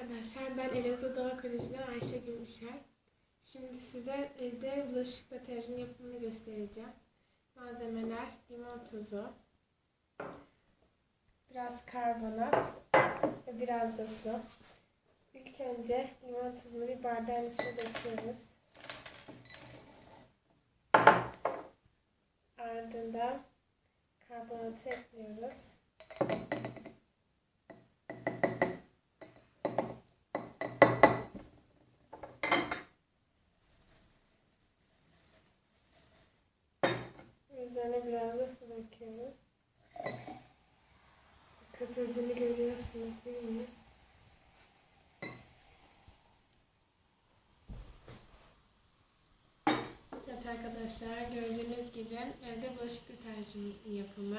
arkadaşlar. Ben Elazığ Doğa Koleji'nden Ayşe Gümüşer. Şimdi size evde bulaşık deterjanı yapımını göstereceğim. Malzemeler limon tuzu, biraz karbonat ve biraz da su. İlk önce limon tuzunu bir bardağın içine döküyoruz. Ardından karbonatı ekliyoruz. Üzerine biraz da su döküyoruz. Köpüğünü görüyorsunuz değil mi? Evet arkadaşlar gördüğünüz gibi evde bulaşık deterjanı yapımı.